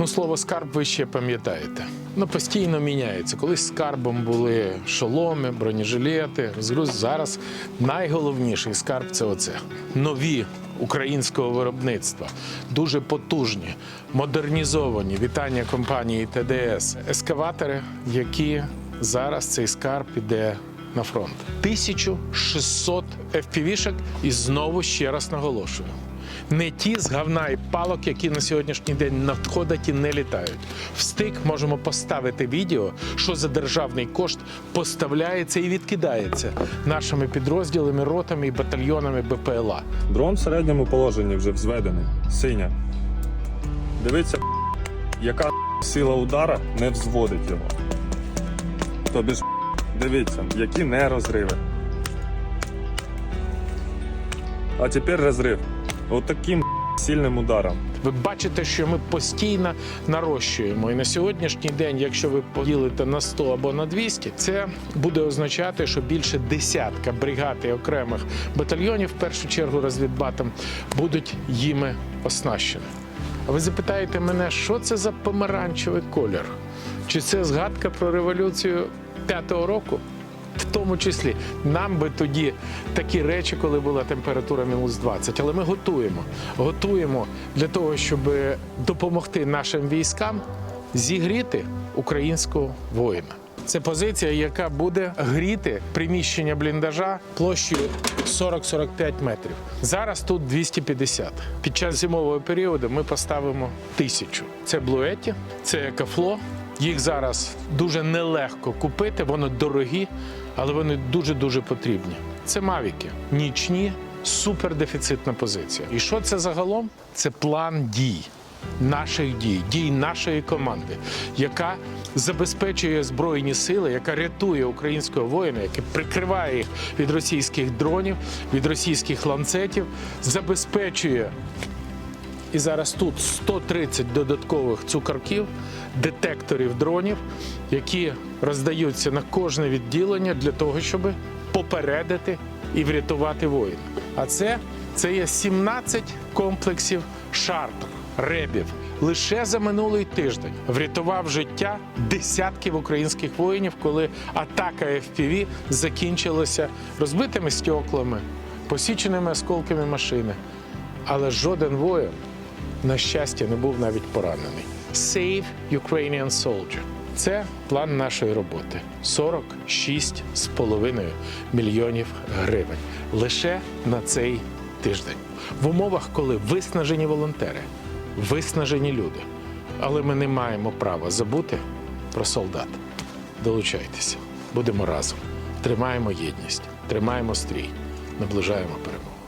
Ну, слово скарб ви ще пам'ятаєте. Ну, постійно міняється. Колись скарбом були шоломи, бронежилети. Зараз найголовніший скарб це оце. Нові українського виробництва, дуже потужні, модернізовані. Вітання компанії ТДС. Ескаватори, які зараз цей скарб іде на фронт. 1600 FPV-шок і знову ще раз наголошую. Не ті з говна і палок, які на сьогоднішній день надходять і не літають. В стик можемо поставити відео, що за державний кошт поставляється і відкидається нашими підрозділами, ротами і батальйонами БПЛА. Дрон в середньому положенні вже взведений. Синя. Дивіться, яка сила удара не взводить його. Тобі ж дивіться, які не розриви. А тепер розрив. Отаким сильним ударом. Ви бачите, що ми постійно нарощуємо. І на сьогоднішній день, якщо ви поділите на 100 або на 200, це буде означати, що більше десятка бригад і окремих батальйонів, в першу чергу розвідбатом, будуть їми оснащені. А ви запитаєте мене, що це за помаранчевий колір? Чи це згадка про революцію п'ятого року? В тому числі нам би тоді такі речі, коли була температура мінус 20. Але ми готуємо. Готуємо для того, щоб допомогти нашим військам зігріти українського воїна. Це позиція, яка буде гріти приміщення бліндажа площею 40-45 метрів. Зараз тут 250. Під час зимового періоду ми поставимо тисячу. Це блуеті, це екофло. Їх зараз дуже нелегко купити, вони дорогі, але вони дуже-дуже потрібні. Це мавіки, нічні, супердефіцитна позиція. І що це загалом? Це план дій. Наших дій, дій нашої команди, яка забезпечує збройні сили, яка рятує українського воїна, яка прикриває їх від російських дронів, від російських ланцетів, забезпечує і зараз тут 130 додаткових цукорків, детекторів дронів, які роздаються на кожне відділення для того, щоб попередити і врятувати воїна. А це, це є 17 комплексів шарп, ребів. Лише за минулий тиждень врятував життя десятків українських воїнів, коли атака FPV закінчилася розбитими стеклами, посіченими осколками машини. Але жоден воїн, на щастя, не був навіть поранений. Save Ukrainian Soldier. Це план нашої роботи. 46,5 мільйонів гривень лише на цей тиждень. В умовах, коли виснажені волонтери, виснажені люди. Але ми не маємо права забути про солдат. Долучайтеся, будемо разом. Тримаємо єдність, тримаємо стрій, наближаємо перемогу.